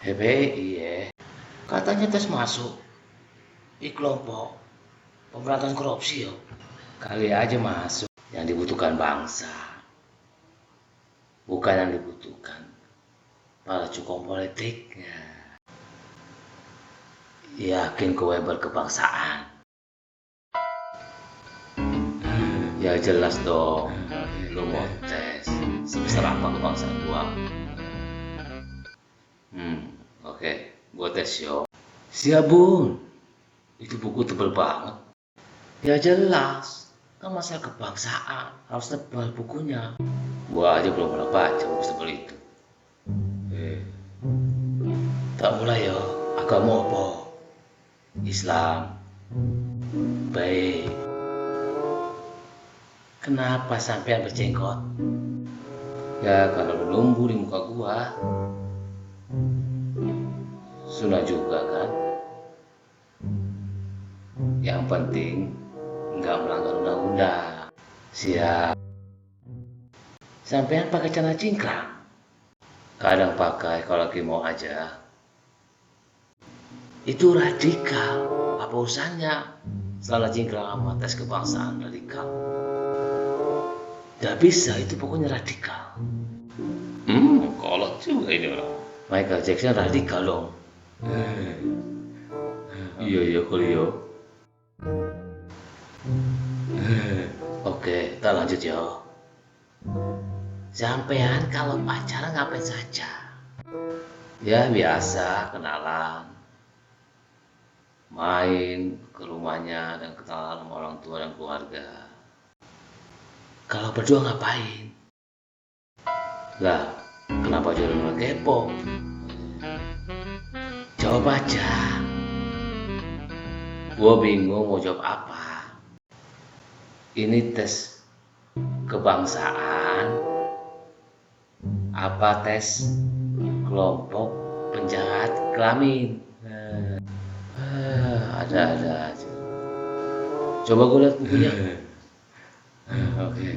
Hebe, iya. Katanya tes masuk. Di kelompok pemberantasan korupsi ya. Kali aja masuk yang dibutuhkan bangsa. Bukan yang dibutuhkan para cukong politiknya. Yakin kowe berkebangsaan. Ya jelas dong. Lu mau tes sebesar apa kebangsaan gua? Hmm, oke. Gua tes yo. Siap bun. Itu buku tebel banget. Ya jelas. Kan masalah kebangsaan. Harus tebal bukunya. Gua aja belum pernah baca buku tebel itu. Eh. Tak mulai yo. Agama apa? Islam. Baik. Kenapa sampean berjenggot? Ya karena lu nunggu di muka gua. Sunnah juga kan? Yang penting nggak melanggar undang-undang. Siap. Sampean pakai celana cingkrang. Kadang pakai kalau lagi mau aja. Itu radikal. Apa usahanya? Cingkrang sama tes kebangsaan radikal. Gak bisa, itu pokoknya radikal. Hmm, kolot juga ini orang. Michael Jackson radikal dong. Iya, iya, Julio. Oke, kita lanjut ya. Sampean kalau pacaran ngapain saja? Ya biasa, kenalan. Main ke rumahnya dan kenalan sama orang tua dan keluarga. Kalau berdua ngapain? Lah, kenapa malah kepo? Jawab aja. Gua bingung mau jawab apa. Ini tes kebangsaan apa tes kelompok penjahat kelamin? Eh, ada-ada aja. Coba gue lihat bukunya. Oke.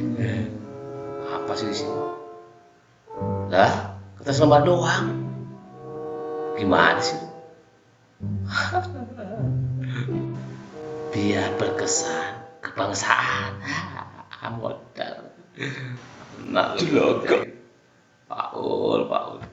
Apa sih di sini? Lah, kertas lembar doang. Gimana sih? Biar berkesan kebangsaan. Modal. Nah, lu Paul, Paul.